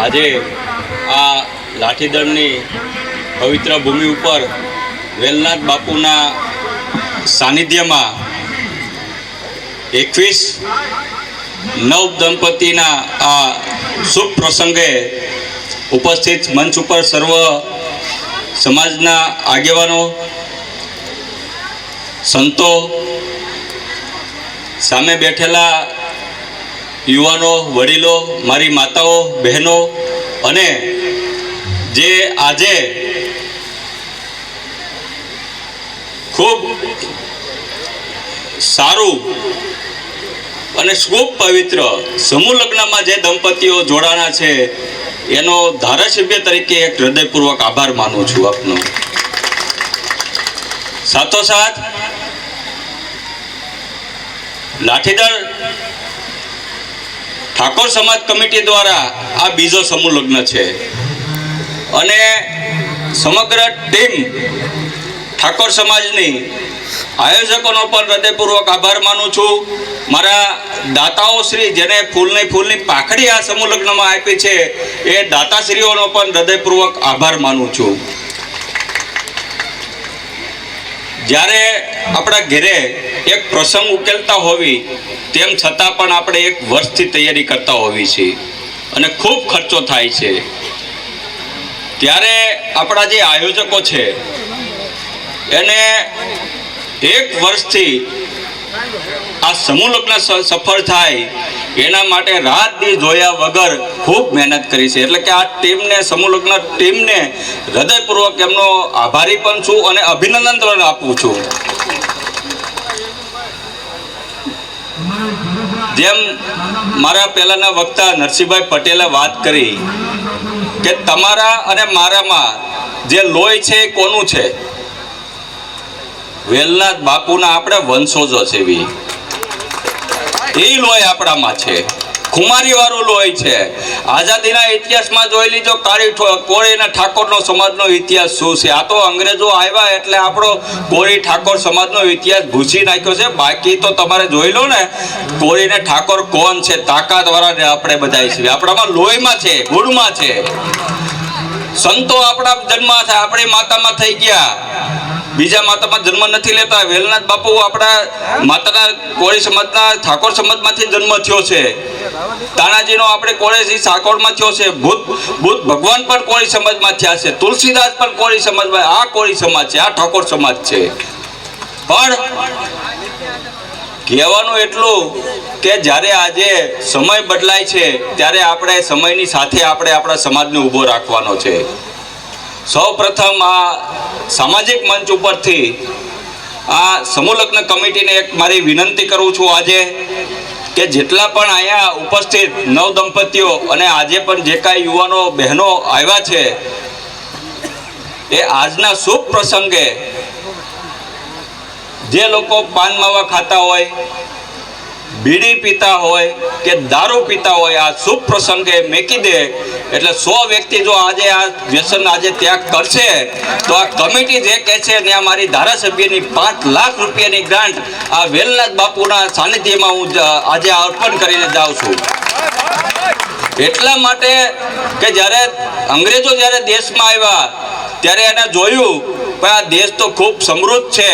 આજે આ લાઠીદળની પવિત્ર ભૂમિ ઉપર વેલનાથ બાપુના સાનિધ્યમાં એકવીસ નવ દંપતીના આ શુભ પ્રસંગે ઉપસ્થિત મંચ ઉપર સર્વ સમાજના આગેવાનો, સંતો સામે બેઠેલા યુવાનો, વડીલો, મારી માતાઓ, બહેનો અને જે આજે ખૂબ સારું અને ખૂબ પવિત્ર સમૂહ લગ્નમાં જે દંપતીઓ જોડાણા છે, એનો ધારાસભ્ય તરીકે એક હૃદયપૂર્વક આભાર માનું છું આપનો. સાથોસાથ, લાઠીદળ ઠાકોર સમાજ કમિટી દ્વારા આ બીજો સમૂહ લગ્ન છે. અને સમગ્ર ટીમ ઠાકોર સમાજની આયોજકોનો પણ હૃદયપૂર્વક આભાર માનું છું. મારા દાતાઓ શ્રી જેને ફૂલની ફૂલની પાખડી આ સમૂહ લગ્નમાં આપી છે, એ દાતાશ્રીઓનો પણ હૃદયપૂર્વક આભાર માનું છું. જ્યારે આપણા ઘરે એક પ્રસંગ ઉકેલતા હોવી, તેમ છતાં પણ આપણે એક વર્ષથી તૈયારી કરતા હોવી છીએ અને ખૂબ ખર્ચો થાય છે. ત્યારે આપણા જે આયોજકો છે, એને એક વર્ષથી આ સમૂહ લગ્ન સફળ થાય, એના માટે રાત દી જોયા વગર ખૂબ મહેનત કરી છે. એટલે કે આ ટીમને, સમૂહ લગ્ન ટીમને હૃદયપૂર્વક એમનો આભારી પણ છું અને અભિનંદન પણ આપું છું. જેમ મારા પહેલાના વક્તા નરસિંહભાઈ પટેલે વાત કરી કે તમારા અને મારામાં જે લોહી છે એ કોનું છે? વેલનાથ બાપુના આપણે વંશોજો એવી. એ લોહી આપણામાં છે. ખુમારી વાળું લોહી છે. આઝાદીના ઇતિહાસમાં જોઈ લીજો કાળી કોળીના ઠાકોરનો સમાજનો ઇતિહાસ શું છે? આ તો અંગ્રેજો આવ્યા એટલે આપણો કોળી ઠાકોર સમાજનો ઇતિહાસ ભૂસી નાખ્યો છે. બાકી તો તમારે જોઈ લો ને, કોળી ને ઠાકોર કોણ છે? તાકાત વાળા આપણે બધા છીએ. આપણામાં લોહીમાં છે, ગુણમાં છે. સંતો આપણા જન્મ આપણી માતામાં થઈ ગયા. બીજા માતામાં જન્મ નથી લેતા. વેલનાથ બાપુ આપણા માતાના કોળી સમાજના ઠાકોર સમાજમાંથી જન્મ થયો છે. તાનાજીનો આપણે કોળેજી સાકોળમાં થયો છે. ભૂત ભૂત ભગવાન પણ કોળી સમાજમાં થયા છે. તુલસીદાસ પણ કોળી સમાજમાં, આ કોળી સમાજ છે, આ ઠાકોર સમાજ છે. પણ કહેવાનું એટલું કે જ્યારે આજે સમય બદલાય છે, ત્યારે આપણે સમયની સાથે આપણે આપણા સમાજને ઊભો રાખવાનો છે. સૌ પ્રથમ આ સામાજિક મંચ ઉપરથી આ સમૂહલગ્ન કમિટીને એક મારી વિનંતી કરું છું આજે કે જેટલા પણ અહીંયા ઉપસ્થિત નવ દંપતીઓ અને આજે પણ જે કાંઈ યુવાનો બહેનો આવ્યા છે, એ આજના શુભ પ્રસંગે જે લોકો પાન માવા ખાતા હોય બીડી પીતા હોય કે દારૂ પીતા હોય, આ શુભ પ્રસંગે મેકી દે. એટલે સો વ્યક્તિ જો આજે આ વ્યસન આજે ત્યાગ કરશે, તો આ કમિટી જે કહે છે ને મારી ધારાસભ્યની પાંચ લાખ રૂપિયાની ગ્રાન્ટ, આ વેલનાથ બાપુના સાનિધ્યમાં હું આજે અર્પણ કરીને જાઉં છું. એટલા માટે કે જ્યારે અંગ્રેજો જ્યારે દેશમાં આવ્યા, ત્યારે એને જોયું કે આ દેશ તો ખૂબ સમૃદ્ધ છે.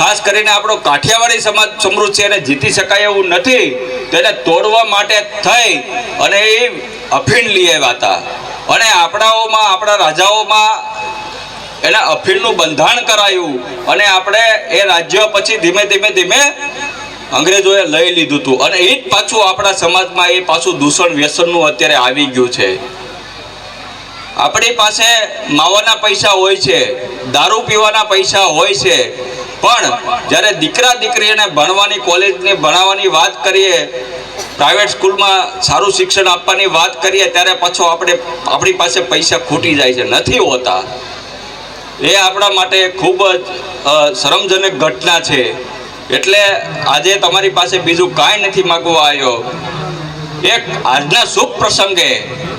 ખાસ કરીને આપણો કાઠિયાવાડી સમાજ સમૃદ્ધ છે એને જીતી શકાય એવું નથી તેને તોડવા માટે થઈ અને એ અફીણ લઈ આવ્યા હતા. અને આપણાઓમાં, આપણા રાજાઓમાં એના અફીણનું બંધાણ કરાયું અને આપણે એ રાજ્ય પછી ધીમે ધીમે ધીમે અંગ્રેજોએ લઈ લીધું હતું. અને એ જ પાછું આપણા સમાજમાં એ પાછું દૂષણ વ્યસનનું અત્યારે આવી ગયું છે. આપણી પાસે માવાના પૈસા હોય છે, દારૂ પીવાના પૈસા હોય છે પણ જ્યારે દીકરા દીકરીને ભણવાની કોલેજને ભણાવવાની વાત કરીએ પ્રાઇવેટ સ્કૂલમાં સારું શિક્ષણ આપવાની વાત કરીએ, ત્યારે પાછો આપણે આપણી પાસે પૈસા ખૂટી જાય છે. નથી હોતા. એ આપણા માટે ખૂબ જ શરમજનક ઘટના છે. એટલે આજે તમારી પાસે બીજું કાંઈ નથી માગવા આવ્યો. એક આજના શુભ પ્રસંગે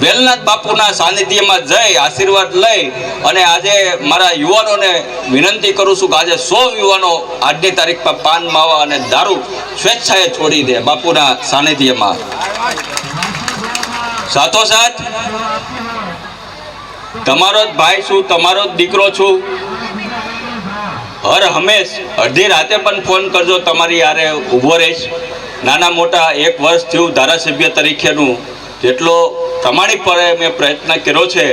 વેલનાથ બાપુના સાનિધ્યમાં જઈ આશીર્વાદ લઈ અને આજે મારા યુવાનોને વિનંતી કરું છું કે આજે સો યુવાનો આજની તારીખમાં પાન માવા અને દારૂ સ્વેચ્છાએ છોડી દે બાપુના સાનિધ્યમાં. સાથોસાથ તમારો જ ભાઈ છું, તમારો જ દીકરો છું. હર હંમેશ અડધી રાતે પણ ફોન કરજો, તમારી યારે ઊભો રહીશ. નાના મોટા એક વર્ષ થયું ધારાસભ્ય તરીકેનું. જેટલો પ્રમાણિકપણે મેં પ્રયત્ન કર્યો છે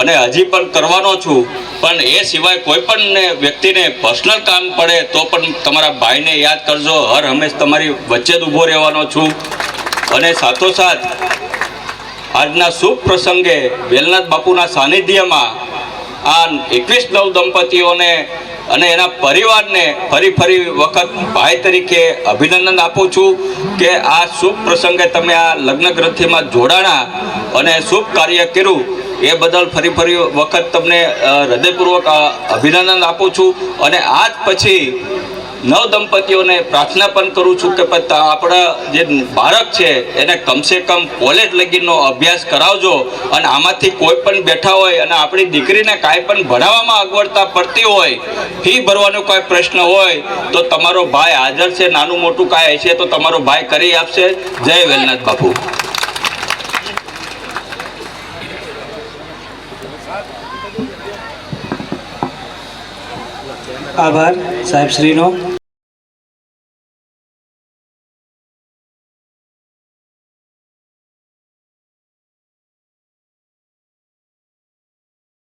અને હજી પણ કરવાનો છું. પણ એ સિવાય કોઈ પણ વ્યક્તિને પર્સનલ કામ પડે તો પણ તમારા ભાઈને યાદ કરજો. હર હંમેશ તમારી વચ્ચે જ ઊભો રહેવાનો છું. અને સાથોસાથ આજના શુભ પ્રસંગે વેલનાથ બાપુના સાનિધ્યમાં આ એકવીસ નવ દંપતીઓને અને એના પરિવારને ફરી ફરી વખત ભાઈ તરીકે અભિનંદન આપું છું કે આ શુભ પ્રસંગે તમે આ લગ્ન ગ્રંથિમાં જોડાણા અને શુભ કાર્ય કર્યું. એ બદલ ફરી ફરી વખત તમને હૃદયપૂર્વક અભિનંદન આપું છું. અને આજ પછી નવ દંપતીઓને પ્રાર્થના પણ કરું છું કે આપણા જે બાળક છે, એને કમસે કમ કોલેજ લગીનો અભ્યાસ કરાવજો અને આમાંથી કોઈ પણ બેઠા હોય અને આપણી દીકરીને કાંઈ પણ ભણાવવામાં અગવડતા પડતી હોય, ફી ભરવાનો કોઈ પ્રશ્ન હોય, તો તમારો ભાઈ હાજર છે, નાનું મોટું કાંઈ હશે તો તમારો ભાઈ કરી આપશે. જય વેલનાથ બાપુ. આભાર સાહેબ શ્રીનો.